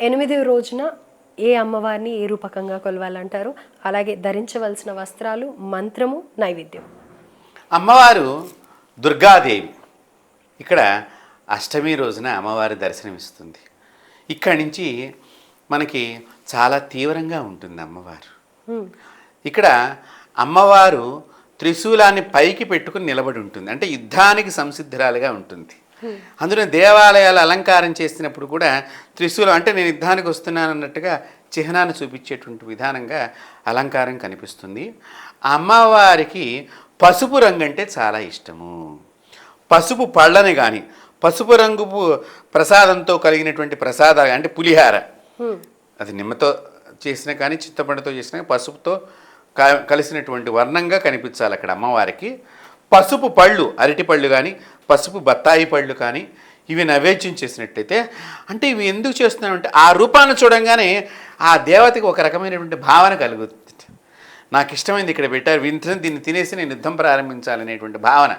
ఎనిమిది రోజున ఏ అమ్మవారిని ఏ రూపకంగా కొలవాలంటారు? అలాగే ధరించవలసిన వస్త్రాలు మంత్రము నైవేద్యం. అమ్మవారు దుర్గాదేవి. ఇక్కడ అష్టమి రోజున అమ్మవారి దర్శనమిస్తుంది. ఇక్కడి నుంచి మనకి చాలా తీవ్రంగా ఉంటుంది అమ్మవారు. ఇక్కడ అమ్మవారు త్రిశూలాన్ని పైకి పెట్టుకుని నిలబడి ఉంటుంది. అంటే యుద్ధానికి సంసిద్ధురాలుగా ఉంటుంది. అందులో దేవాలయాలు అలంకారం చేసినప్పుడు కూడా త్రిశూలం అంటే నేను యుద్ధానికి వస్తున్నాను అన్నట్టుగా చిహ్నాన్ని చూపించేటువంటి విధానంగా అలంకారం కనిపిస్తుంది. అమ్మవారికి పసుపు రంగు అంటే చాలా ఇష్టము. పసుపు పళ్ళని కానీ పసుపు రంగు ప్రసాదంతో కలిగినటువంటి ప్రసాదాలు అంటే పులిహార. అది నిమ్మతో చేసిన కానీ చింతపండుతో చేసిన కానీ పసుపుతో కలిసినటువంటి వర్ణంగా కనిపించాలి అక్కడ అమ్మవారికి. పసుపు పళ్ళు అరటి పళ్ళు కానీ పసుపు బత్తాయి పళ్ళు కానీ ఇవి నైవేద్యం చేసినట్టయితే అంటే ఇవి ఎందుకు చేస్తున్నామంటే ఆ రూపాన్ని చూడంగానే ఆ దేవతకి ఒక రకమైనటువంటి భావన కలుగుతుంది. నాకు ఇష్టమైంది ఇక్కడ పెట్టారు వింత దీన్ని తినేసి నేను యుద్ధం ప్రారంభించాలనేటువంటి భావన.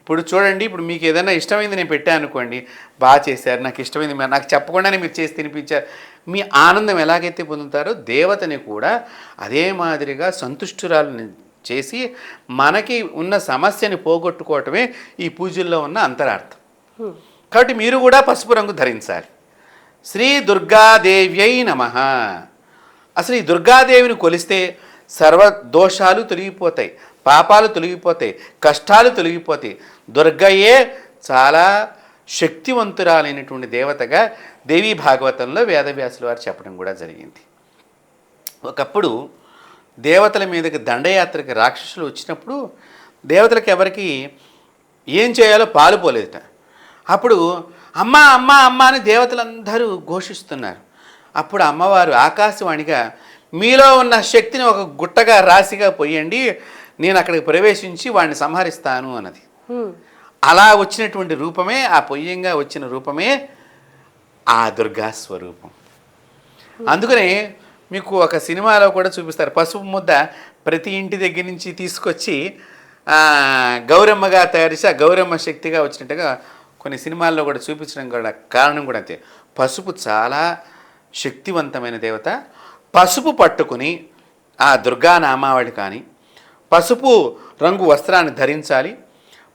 ఇప్పుడు చూడండి ఇప్పుడు మీకు ఏదైనా ఇష్టమైంది నేను పెట్టాను అనుకోండి బాగా చేశారు నాకు ఇష్టమైంది నాకు చెప్పకుండానే మీరు చేసి తినిపించారు. మీ ఆనందం ఎలాగైతే పొందుతారో దేవతని కూడా అదే మాదిరిగా సంతుష్టురాలను చేసి మనకి ఉన్న సమస్యని పోగొట్టుకోవటమే ఈ పూజల్లో ఉన్న అంతరార్థం. కాబట్టి మీరు కూడా పసుపు రంగు ధరించాలి. శ్రీ దుర్గాదేవ్యై నమ. అసలు ఈ దుర్గాదేవిని కొలిస్తే సర్వ దోషాలు తొలగిపోతాయి పాపాలు తొలగిపోతాయి కష్టాలు తొలగిపోతాయి. దుర్గయే చాలా శక్తివంతురాలైనటువంటి దేవతగా దేవీ భాగవతంలో వేదవ్యాసుల వారు చెప్పడం కూడా జరిగింది. ఒకప్పుడు దేవతల మీదకి దండయాత్రకి రాక్షసులు వచ్చినప్పుడు దేవతలకు ఎవరికి ఏం చేయాలో పాలుపోలేదట అప్పుడు అమ్మ అమ్మ అమ్మ అని దేవతలందరూ ఘోషిస్తున్నారు. అప్పుడు అమ్మవారు ఆకాశవాణిగా మీలో ఉన్న శక్తిని ఒక గుట్టగా రాశిగా పోయండి నేను అక్కడికి ప్రవేశించి వాడిని సంహరిస్తాను అన్నది. అలా వచ్చినటువంటి రూపమే ఆ పొయ్యంగా వచ్చిన రూపమే ఆ దుర్గా స్వరూపం అందుకనే మీకు ఒక సినిమాలో కూడా చూపిస్తారు. పసుపు ముద్ద ప్రతి ఇంటి దగ్గర నుంచి తీసుకొచ్చి గౌరమ్మగా తయారు చేసి ఆ గౌరమ్మ శక్తిగా వచ్చినట్టుగా కొన్ని సినిమాల్లో కూడా చూపించడం కూడా కారణం కూడా అంతే. పసుపు చాలా శక్తివంతమైన దేవత. పసుపు పట్టుకుని ఆ దుర్గా నామావళి కానీ పసుపు రంగు వస్త్రాన్ని ధరించాలి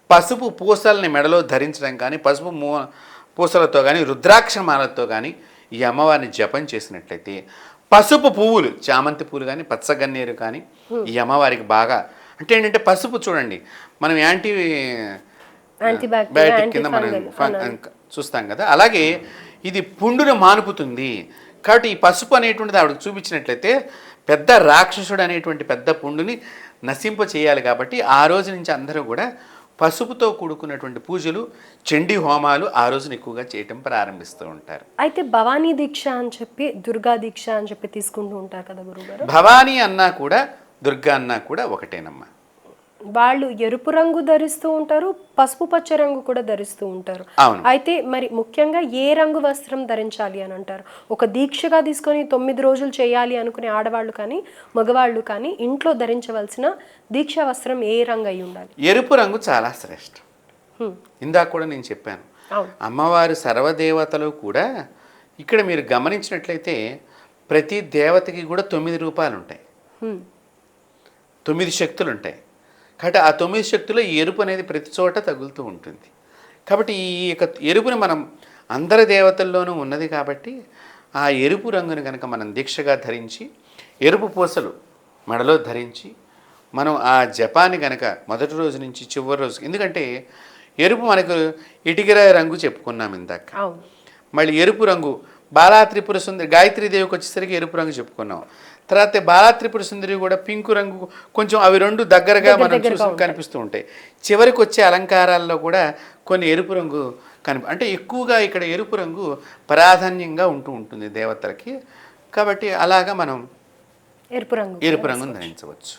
పసుపు పూసల్ని మెడలో ధరించడం కానీ పసుపు మూ పూసలతో కానీ రుద్రాక్షమాలతో కానీ ఈ అమ్మవారిని జపం చేసినట్లయితే పసుపు పువ్వులు చామంతి పువ్వులు కానీ పచ్చగన్నేరు కానీ ఈ అమ్మవారికి బాగా అంటే ఏంటంటే పసుపు చూడండి మనం యాంటీ బయాటిక్ కింద మనం. చూస్తాం కదా. అలాగే ఇది పుండును మానుపుతుంది కాబట్టి ఈ పసుపు అనేటువంటిది ఆవిడకి చూపించినట్లయితే పెద్ద రాక్షసుడు అనేటువంటి పెద్ద పుండుని నశింప చేయాలి కాబట్టి ఆ రోజు నుంచి అందరూ కూడా పసుపుతో కూడుకున్నటువంటి పూజలు చండీ హోమాలు ఆ రోజున ఎక్కువగా చేయటం ప్రారంభిస్తూ ఉంటారు. అయితే భవానీ దీక్ష అని చెప్పి దుర్గా దీక్ష అని చెప్పి తీసుకుంటూ ఉంటారు కదా గురుగారు భవానీ అన్నా కూడా దుర్గా అన్నా కూడా ఒకటేనమ్మా. వాళ్ళు ఎరుపు రంగు ధరిస్తూ ఉంటారు పసుపు పచ్చ రంగు కూడా ధరిస్తూ ఉంటారు. అయితే మరి ముఖ్యంగా ఏ రంగు వస్త్రం ధరించాలి అని అంటారు? ఒక దీక్షగా తీసుకొని తొమ్మిది రోజులు చేయాలి అనుకునే ఆడవాళ్ళు కానీ మగవాళ్ళు కానీ ఇంట్లో ధరించవలసిన దీక్షా వస్త్రం ఏ రంగు అయి ఉండాలి? ఎరుపు రంగు చాలా శ్రేష్టం. ఇందాక కూడా నేను చెప్పాను. అమ్మవారి సర్వదేవతలు కూడా ఇక్కడ మీరు గమనించినట్లయితే ప్రతి దేవతకి కూడా తొమ్మిది రూపాలు ఉంటాయి. తొమ్మిది శక్తులు ఉంటాయి కాబట్టి ఆ తొమ్మిది శక్తులు ఈ ఎరుపు అనేది ప్రతి చోట తగులుతూ ఉంటుంది. కాబట్టి ఈ యొక్క ఎరుపుని మనం అందరి దేవతల్లోనూ ఉన్నది కాబట్టి ఆ ఎరుపు రంగుని కనుక మనం దీక్షగా ధరించి ఎరుపు పూసలు మెడలో ధరించి మనం ఆ జపాన్ని కనుక మొదటి రోజు నుంచి చివరి రోజు ఎందుకంటే ఎరుపు మనకు ఇటికిర రంగు చెప్పుకున్నాం ఇందాక. మళ్ళీ ఎరుపు రంగు బాలా త్రిపుర సుందరి గాయత్రి దేవికి వచ్చేసరికి ఎరుపు రంగు చెప్పుకున్నాం. తర్వాత బాలా త్రిపుర సుందరి కూడా పింకు రంగు కొంచెం అవి రెండు దగ్గరగా దగ్గర మనం చూసి. కనిపిస్తూ ఉంటాయి. చివరికి వచ్చే అలంకారాల్లో కూడా కొన్ని ఎరుపు రంగు కనిపి అంటే ఎక్కువగా ఇక్కడ ఎరుపు రంగు ప్రాధాన్యంగా ఉంటూ ఉంటుంది దేవతలకి. కాబట్టి అలాగా మనం ఎరుపు రంగు ఎరుపు రంగును ధరించవచ్చు.